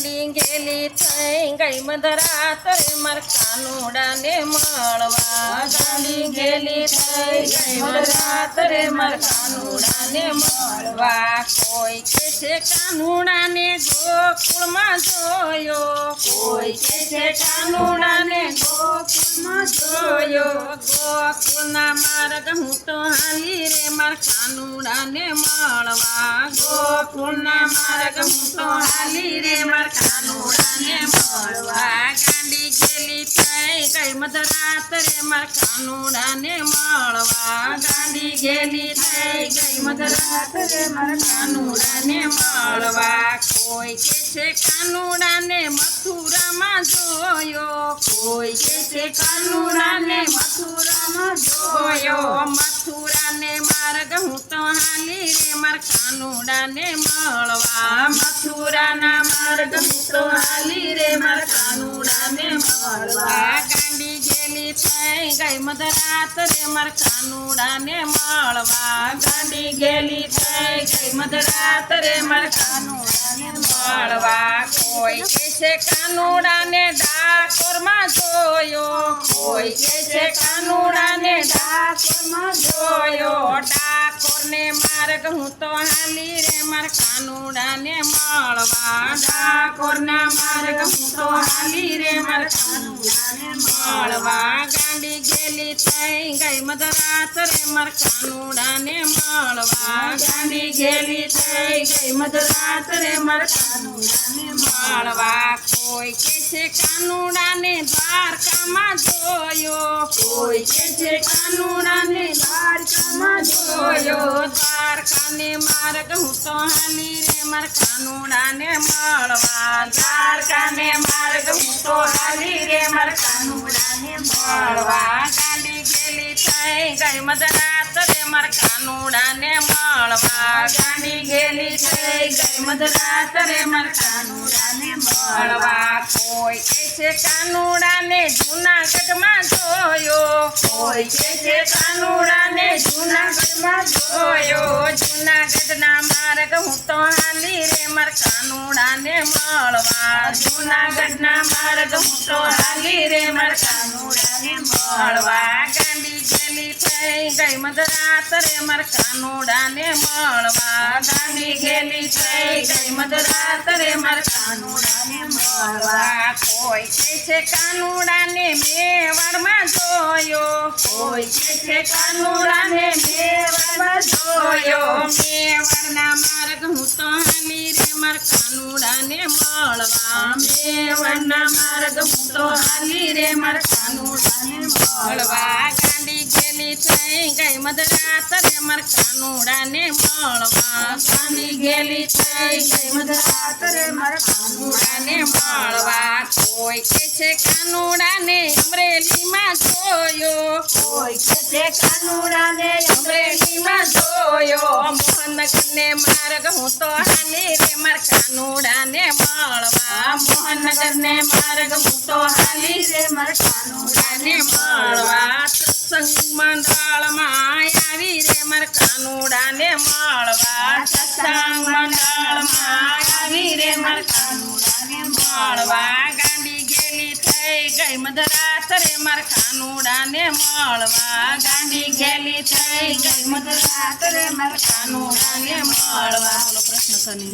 ગાંડી ગેલી થઈ ગઈ મધરાતરે માર કાનુડાને મળવા લીંગેલી ગેલી થઈ ગઈ મધરાતરે માર કાનુડાને મળવા કોઈ કે છે કાનુડાને ગોકુળમાં જોયો. કોઈ કે છે કાનુડાને ગોકુળમાં જોયો. ગોકુળના માર્ગ હું તો હાલી રે માર કાનુડાને મળવા ગોકુળના માર્ગ હું તો હાલી રે થઈ ગઈ મધરાત રે માર કાનુડાને મળવા ગેલી થઈ ગઈ. મધરાત રે માર કાનુડાને મળવા કોઈ કે છે કાનુડાને મથુરામાં જોયો. કોઈ કે છે કાનુડાને મથુરામાં જોયો. મથુરાને માર્ગ હું તો હાલી રે. માર કાનુડાને મળવા મથુરાના માર્ગ હું તો હાલી રે. માર ગઈ મધરાત રે માર કાનુડાને મળવા ગાંડી ગેલી થઈ. ગઈ મધરાત રે માર કાનુડાને મળવા કોઈ કે છે કાનુડાને ડાકોરમાં જોયો. કોઈ કે છે કાનુડાને ડાકોરમાં જોયો. માર્ગ હું તો હાલી રે માર કાનુડાને મળવા ડાકોરના. માર્ગ હું તો હાલી રે માર કાનુડાને મળવા. ગાંડી ગેલી થઈ ગઈ મધરાત રે માર કાનુડાને મળવા. ગાંડી ગેલી થઈ ગઈ મધરાત રે માર કાનુડાને મળવા. કોઈ કે છે કાનુડાને દ્વારકામાં જોયો. કોઈ કે છે દ્વારકામાં જોયો દ્વારકાને માર્ગ, હું તો હાલી રે માર કાનુડાને મળવા. દ્વારકાને માર્ગ, હું તો હાલી રે માર કાનુડાને મળવા. ગાંડી ગેલી થઈ ગઈ, મધરાત રે માર કાનુડાને મળવા. ગાંડી ગેલી થઈ ગઈ, મધરાત રે માર કાનુડાને મળવા. કોઈ કે છે કાનુડાને જૂનાગઢમાં જોયો? કોઈ કે છે કાનુડાને જૂનાગઢમાં જોયો? જૂનાગઢના માર્ગ હું તો હાલી રે, માર કાનુડાને મળવા. જૂનાગઢના માર્ગ હું તો હાલી રે, માર કાનુડાને મળવા. થઈ ગઈ મધરાતરે માર કાનુડાને મળવા. ગામી ગેલી થઈ ગઈ મધરાત રે માર કાનુડાને મળવા. કોઈ કે છે કાનુડાને મેવાડમાં જોયો. કોઈ કે છે કાનુડાને મેવાડમાં જોયો. મેવાડના માર્ગ હું તો હાની રે માર કાનુડાને મળવા. મેવાડના માર્ગ હું તો હાલી રે માર કાનુડાને મળવા. ગેલી થઈ ગઈ મધરાત રે માર કાનુડાને મળવા. ગાંડી ગેલી થઈ ગઈ મધરાત રે માર કાનુડાને મળવા. કોઈ કે છે કાનુડાને અમરેલીમાં જોયો. કોઈ કે છે કાનુડાને અમરેલીમાં જોયો. મોહનગરને માર્ગ હું તો હાલી રે ને કાનુડાને મળવા. મોહનગરને માર્ગ સત્સંગ મંડળમાં આવી રે માર કાનુડાને મળવા. સત્સંગ મંડળમાં આવી રે માર કાનુડાને મળવા. ગાંડી ગેલી થઈ ગઈ મધરાત રે માર કાનુડાને મળવા. ગાંડી ગેલી થઈ ગઈ મધરાત માર કાનુડાને મળવા. પ્રશ્ન સની